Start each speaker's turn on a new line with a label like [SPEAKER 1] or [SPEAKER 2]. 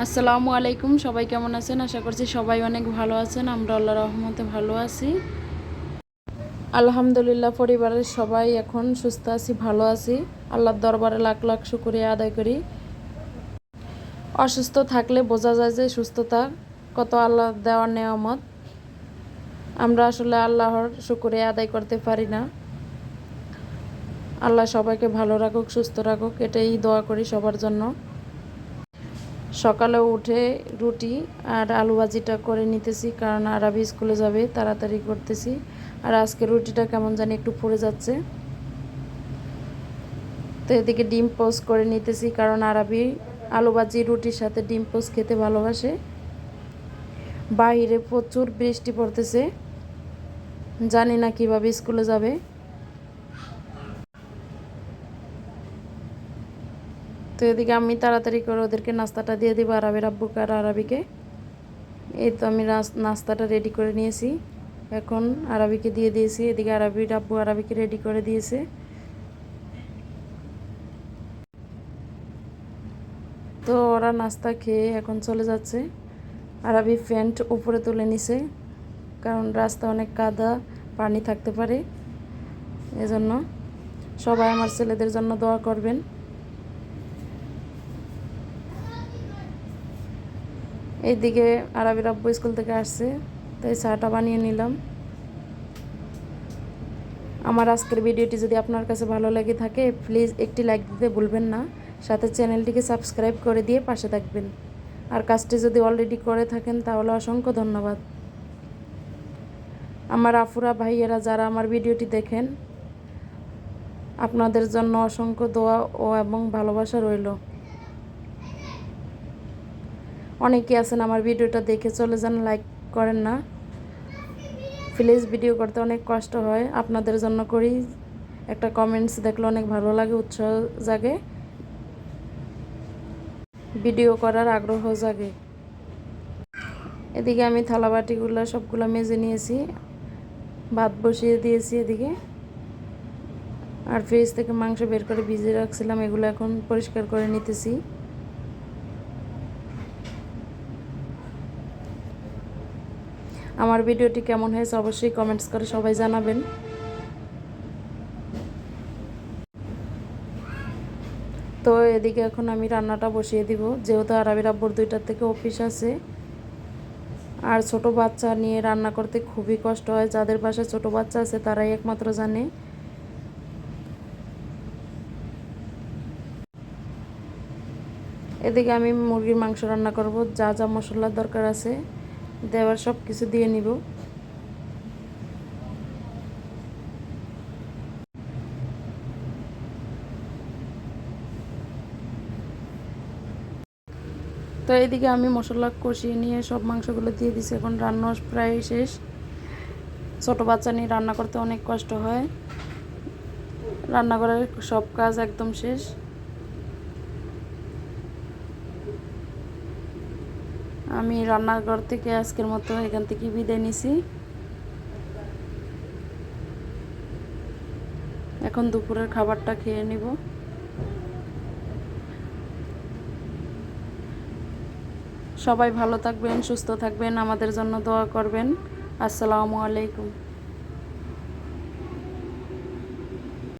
[SPEAKER 1] আসসালামু আলাইকুম, সবাই কেমন আছেন? আশা করছি সবাই অনেক ভালো আছেন। আমরা আল্লাহ রহমতে ভালো আছি। আলহামদুলিল্লাহ, পরিবারের সবাই এখন সুস্থ আছি, ভালো আছি। আল্লাহর দরবারে লাখ লাখ শুক্রিয়া আদায় করি। অসুস্থ থাকলে বোঝা যায় যে সুস্থতা কত আল্লাহ দেওয়ার নেয়ামত। আমরা আসলে আল্লাহর শুক্রিয়া আদায় করতে পারি না। আল্লাহ সবাইকে ভালো রাখুক, সুস্থ রাখুক, এটাই দোয়া করি সবার জন্য। সকালে উঠে রুটি আর আলু ভাজিটা করে নিতেছি, কারণ আরবি স্কুলে যাবে, তাড়াতাড়ি করতেছি। আর আজকে রুটিটা কেমন জানি একটু পড়ে যাচ্ছে। তো এদিকে ডিম পোস্ট করে নিতেছি, কারণ আরবি আলু ভাজি, রুটির সাথে ডিম পোস্ট খেতে ভালোবাসে। বাইরে প্রচুর বৃষ্টি পড়তেছে। জানি না কীভাবে স্কুলে যাবে। তো এদিকে আমি তাড়াতাড়ি করে ওদেরকে নাস্তাটা দিয়ে দিব আরবের আব্বুকে আর আরবিকে। এই তো আমি নাস্তাটা রেডি করে নিয়েছি। এখন আরবিকে দিয়ে দিয়েছি। এদিকে আরবির আব্বু আরবিকে রেডি করে দিয়েছে। তো ওরা নাস্তা খেয়ে এখন চলে যাচ্ছে। আরবি প্যান্ট উপরে তুলে নিছে, কারণ রাস্তা অনেক কাদা, পানি থাকতে পারে। এজন্য সবাই আমার ছেলেদের জন্য দোয়া করবেন। এইদিকে আরবির আব্বু স্কুল থেকে আসছে, তাই চাটা বানিয়ে নিলাম। আমার আজকের ভিডিওটি যদি আপনার কাছে ভালো লেগে থাকে প্লিজ একটি লাইক দিতে ভুলবেন না। সাথে চ্যানেলটিকে সাবস্ক্রাইব করে দিয়ে পাশে থাকবেন। আর কাজটি যদি অলরেডি করে থাকেন, তাহলে অসংখ্য ধন্যবাদ। আমার আফুরা ভাইয়েরা যারা আমার ভিডিওটি দেখেন, আপনাদের জন্য অসংখ্য দোয়া ও এবং ভালোবাসা রইল। অনেকে আছেন আমার ভিডিওটা দেখে, চলে যান লাইক করেন না। প্লিজ ভিডিও করতে অনেক কষ্ট হয়। আপনাদের জন্য করি। একটা কমেন্টস দেখলে অনেক ভালো লাগে, উৎসাহ জাগে। ভিডিও করার আগ্রহ জাগে। এদিকে আমি থালাবাটিগুলো সবগুলো মেজে নিয়েছি। ভাত বসিয়ে দিয়েছি এদিকে। আর ফ্রিজ থেকে মাংস বের করে ভিজিয়ে রাখছিলাম, এগুলো এখন পরিষ্কার করে নিতেছি। আমার ভিডিওটি কেমন হয়েছে অবশ্যই কমেন্টস করে সবাই জানাবেন। তো এদিকে এখন আমি রান্নাটা বসিয়ে দিব। যেহেতু আরবির আব্বুর দুইটার থেকে অফিস আছে, আর ছোট বাচ্চা নিয়ে রান্না করতে খুবই কষ্ট হয়। যাদের পাশে ছোট বাচ্চা আছে, তারাই একমাত্র জানে। এদিকে আমি মুরগির মাংস রান্না করব। যা যা মশলার দরকার আছে। দেওয়ার সব কিছু দিয়ে নিব। তো এইদিকে আমি মশলা কষিয়ে নিয়ে সব মাংসগুলো দিয়ে দিছি। এখন রান্না প্রায় শেষ। ছোটো বাচ্চা নিয়ে রান্না করতে অনেক কষ্ট হয়। রান্নাঘরের সব কাজ একদম শেষ। আমি রান্নাঘর থেকে আজকের মতো এখান থেকে বিদায় নিছি। এখন দুপুরের খাবারটা খেয়ে নিব। সবাই ভালো থাকবেন, সুস্থ থাকবেন, আমাদের জন্য দোয়া করবেন। আসসালামু আলাইকুম।